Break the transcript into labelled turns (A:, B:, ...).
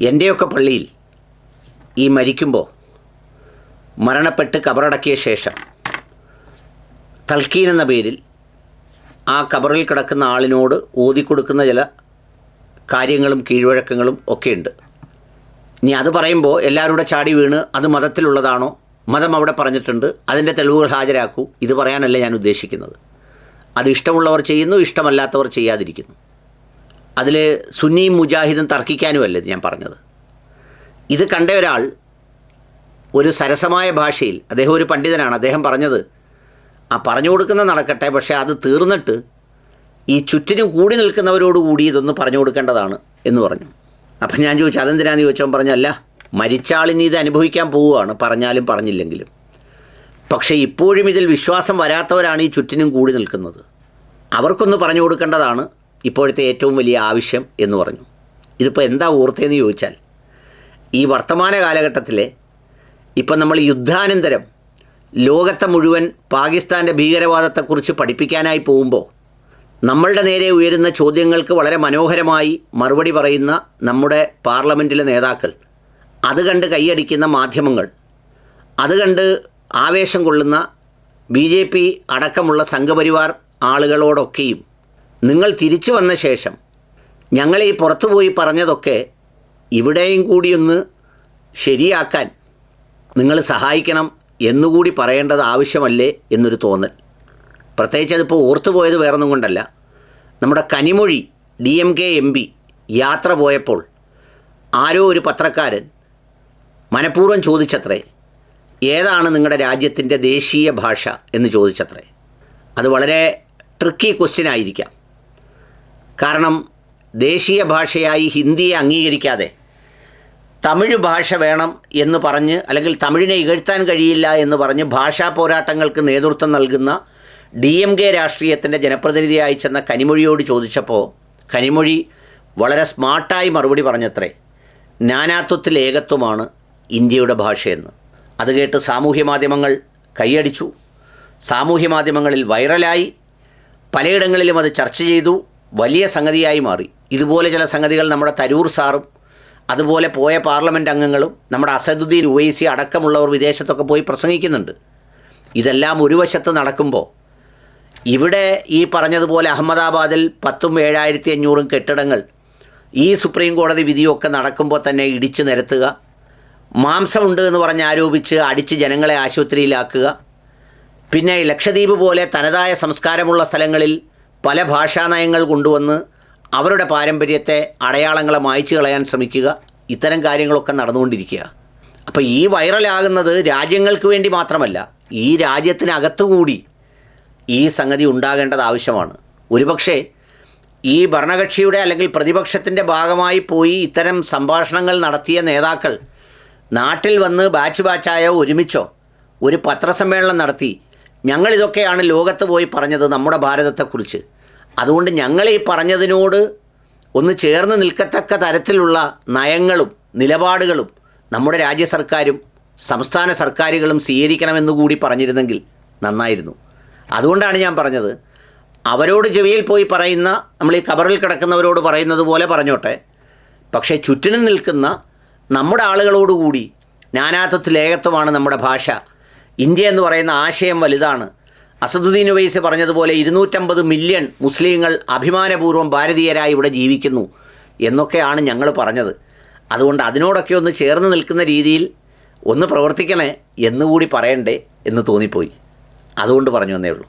A: എന്റെയൊക്കെ പള്ളിയിൽ ഈ മരിക്കുമ്പോൾ മരണപ്പെട്ട് കബറടക്കിയ ശേഷം തൽക്കീൻ എന്ന പേരിൽ ആ കബറിൽ കിടക്കുന്ന ആളിനോട് ഓതിക്കൊടുക്കുന്ന ചില കാര്യങ്ങളും കീഴ്വഴക്കങ്ങളും ഒക്കെയുണ്ട്. ഇനി അത് പറയുമ്പോൾ എല്ലാവരുടെ ചാടി വീണ് അത് മതത്തിലുള്ളതാണോ? മതം അവിടെ പറഞ്ഞിട്ടുണ്ട്. അതിന്റെ തെളിവുകൾ ഹാജരാക്കൂ. ഇത് പറയാനല്ല ഞാൻ ഉദ്ദേശിക്കുന്നത്. അത് ഇഷ്ടമുള്ളവർ ചെയ്യുന്നു ഇഷ്ടമല്ലാത്തവർ ചെയ്യാതിരിക്കുന്നു. അതിൽ സുന്നിയും മുജാഹിദും തർക്കിക്കാനുമല്ല ഞാൻ പറഞ്ഞത്? ഇത് കണ്ട ഒരാൾ ഒരു സരസമായ ഭാഷയിൽ അദ്ദേഹം ഒരു പണ്ഡിതനാണ് അദ്ദേഹം പറഞ്ഞത് ആ പറഞ്ഞു കൊടുക്കുന്ന നടക്കട്ടെ പക്ഷേ അത് തീർന്നിട്ട് ഈ ചുറ്റിനും കൂടി നിൽക്കുന്നവരോടുകൂടി ഇതൊന്ന് പറഞ്ഞു കൊടുക്കേണ്ടതാണ് എന്ന് പറഞ്ഞു. അപ്പം ഞാൻ ചോദിച്ചു അതെന്തിനാന്ന്? ചോദിച്ചവൻ പറഞ്ഞല്ല മരിച്ചാളിന് ഇത് അനുഭവിക്കാൻ പോവുകയാണ് പറഞ്ഞാലും പറഞ്ഞില്ലെങ്കിലും. പക്ഷേ ഇപ്പോഴും ഇതിൽ വിശ്വാസം വരാത്തവരാണ് ഈ ചുറ്റിനും കൂടി നിൽക്കുന്നത്. അവർക്കൊന്ന് പറഞ്ഞു കൊടുക്കേണ്ടതാണ് ഇപ്പോഴത്തെ ഏറ്റവും വലിയ ആവശ്യം എന്ന് പറഞ്ഞു. ഇതിപ്പോൾ എന്താ ഓർത്തതെന്ന് ചോദിച്ചാൽ ഈ വർത്തമാന കാലഘട്ടത്തിലെ ഇപ്പം നമ്മൾ യുദ്ധാനന്തരം ലോകത്തെ മുഴുവൻ പാകിസ്ഥാന്റെ ഭീകരവാദത്തെക്കുറിച്ച് പഠിപ്പിക്കാനായി പോകുമ്പോൾ നമ്മളുടെ നേരെ ഉയരുന്ന ചോദ്യങ്ങൾക്ക് വളരെ മനോഹരമായി മറുപടി പറയുന്ന നമ്മുടെ പാർലമെന്റിലെ നേതാക്കൾ അത് കണ്ട് കൈയടിക്കുന്ന മാധ്യമങ്ങൾ അത് കണ്ട് ആവേശം കൊള്ളുന്ന ബി ജെ പി അടക്കമുള്ള സംഘപരിവാർ ആളുകളോടൊക്കെയും നിങ്ങൾ തിരിച്ചു വന്ന ശേഷം ഞങ്ങൾ ഈ പുറത്തു പോയി പറഞ്ഞതൊക്കെ ഇവിടെയും ഒന്ന് ശരിയാക്കാൻ നിങ്ങൾ സഹായിക്കണം എന്നുകൂടി പറയേണ്ടത് ആവശ്യമല്ലേ എന്നൊരു തോന്നൽ. പ്രത്യേകിച്ച് അതിപ്പോൾ ഓർത്തുപോയത് വേറൊന്നും കൊണ്ടല്ല. നമ്മുടെ Kanimozhi D M K M P യാത്ര പോയപ്പോൾ ആരോ ഒരു പത്രക്കാരൻ മനഃപൂർവം ചോദിച്ചത്രേ ഏതാണ് നിങ്ങളുടെ രാജ്യത്തിന്റെ ദേശീയ ഭാഷ എന്ന് ചോദിച്ചത്രേ. അത് വളരെ ട്രിക്കി ക്വസ്റ്റ്യൻ ആയിരിക്കാം. കാരണം ദേശീയ ഭാഷയായി ഹിന്ദിയെ അംഗീകരിക്കാതെ തമിഴ് ഭാഷ വേണം എന്ന് പറഞ്ഞ് അല്ലെങ്കിൽ തമിഴിനെ ഇകഴ്ത്താൻ കഴിയില്ല എന്ന് പറഞ്ഞ് ഭാഷാ പോരാട്ടങ്ങൾക്ക് നേതൃത്വം നൽകുന്ന ഡി എം കെ രാഷ്ട്രീയത്തിന്റെ ജനപ്രതിനിധിയായി ചെന്ന കനിമൊഴിയോട് ചോദിച്ചപ്പോൾ കനിമൊഴി വളരെ സ്മാർട്ടായി മറുപടി പറഞ്ഞത്രേ നാനാത്വത്തിൽ ഏകത്വമാണ് ഇന്ത്യയുടെ ഭാഷയെന്ന്. അത് കേട്ട് സാമൂഹ്യ മാധ്യമങ്ങൾ കൈയടിച്ചു. സാമൂഹ്യ മാധ്യമങ്ങളിൽ വൈറലായി. പലയിടങ്ങളിലും അത് ചർച്ച ചെയ്തു. വലിയ സംഗതിയായി മാറി. ഇതുപോലെ ചില സംഗതികൾ നമ്മുടെ തരൂർ സാറും അതുപോലെ പോയ പാർലമെന്റ് അംഗങ്ങളും നമ്മുടെ അസദുദ്ദീൻ ഉവൈസി അടക്കമുള്ളവർ വിദേശത്തൊക്കെ പോയി പ്രസംഗിക്കുന്നുണ്ട്. ഇതെല്ലാം ഒരു വശത്ത് നടക്കുമ്പോൾ ഇവിടെ ഈ പറഞ്ഞതുപോലെ അഹമ്മദാബാദിൽ പത്തും ഏഴായിരത്തി അഞ്ഞൂറും കെട്ടിടങ്ങൾ ഈ സുപ്രീം കോടതി വിധിയൊക്കെ നടക്കുമ്പോൾ തന്നെ ഇടിച്ചു നിരത്തുക മാംസമുണ്ട് എന്ന് പറഞ്ഞ് ആരോപിച്ച് അടിച്ച് ജനങ്ങളെ ആശുപത്രിയിലാക്കുക പിന്നെ ലക്ഷദ്വീപ് പോലെ തനതായ സംസ്കാരമുള്ള സ്ഥലങ്ങളിൽ പല ഭാഷാ നയങ്ങൾ കൊണ്ടുവന്ന് അവരുടെ പാരമ്പര്യത്തെ അടയാളങ്ങളെ മായ്ച്ചു കളയാൻ ശ്രമിക്കുക. ഇത്തരം കാര്യങ്ങളൊക്കെ നടന്നുകൊണ്ടിരിക്കുക. അപ്പോൾ ഈ വൈറലാകുന്നത് രാജ്യങ്ങൾക്ക് വേണ്ടി മാത്രമല്ല ഈ രാജ്യത്തിനകത്തുകൂടി ഈ സംഗതി ഉണ്ടാകേണ്ടത് ആവശ്യമാണ്. ഒരുപക്ഷെ ഈ ഭരണകക്ഷിയുടെ അല്ലെങ്കിൽ പ്രതിപക്ഷത്തിന്റെ ഭാഗമായി പോയി ഇത്തരം സംഭാഷണങ്ങൾ നടത്തിയ നേതാക്കൾ നാട്ടിൽ വന്ന് ബാച്ച് ബാച്ചായോ ഒരുമിച്ചോ ഒരു പത്രസമ്മേളനം നടത്തി ഞങ്ങളിതൊക്കെയാണ് ലോകത്ത് പോയി പറഞ്ഞത് നമ്മുടെ ഭാരതത്തെക്കുറിച്ച്. അതുകൊണ്ട് ഞങ്ങൾ ഈ പറഞ്ഞതിനോട് ഒന്ന് ചേർന്ന് നിൽക്കത്തക്ക തരത്തിലുള്ള നയങ്ങളും നിലപാടുകളും നമ്മുടെ രാജ്യ സർക്കാരും സംസ്ഥാന സർക്കാരുകളും സ്വീകരിക്കണമെന്ന് കൂടി പറഞ്ഞിരുന്നെങ്കിൽ നന്നായിരുന്നു. അതുകൊണ്ടാണ് ഞാൻ പറഞ്ഞത്. അവരോട് ചെവിയിൽ പോയി പറയുന്ന നമ്മൾ ഈ കബറിൽ കിടക്കുന്നവരോട് പറയുന്നത് പോലെ പറഞ്ഞോട്ടെ. പക്ഷേ ചുറ്റിനും നിൽക്കുന്ന നമ്മുടെ ആളുകളോടുകൂടി നാനാത്വത്തിൽ ഏകത്വമാണ് നമ്മുടെ ഭാഷ. ഇന്ത്യ എന്ന് പറയുന്ന ആശയം വലുതാണ്. അസദുദ്ദീൻ ഉവൈസ് പറഞ്ഞതുപോലെ ഇരുന്നൂറ്റമ്പത് മില്യൺ മുസ്ലിങ്ങൾ അഭിമാനപൂർവം ഭാരതീയരായി ഇവിടെ ജീവിക്കുന്നു എന്നൊക്കെയാണ് ഞങ്ങൾ പറഞ്ഞത്. അതുകൊണ്ട് അതിനോടൊക്കെ ഒന്ന് ചേർന്ന് നിൽക്കുന്ന രീതിയിൽ ഒന്ന് പ്രവർത്തിക്കണേ എന്നുകൂടി പറയണ്ടേ എന്ന് തോന്നിപ്പോയി. അതുകൊണ്ട് പറഞ്ഞു എന്നേ ഉള്ളൂ.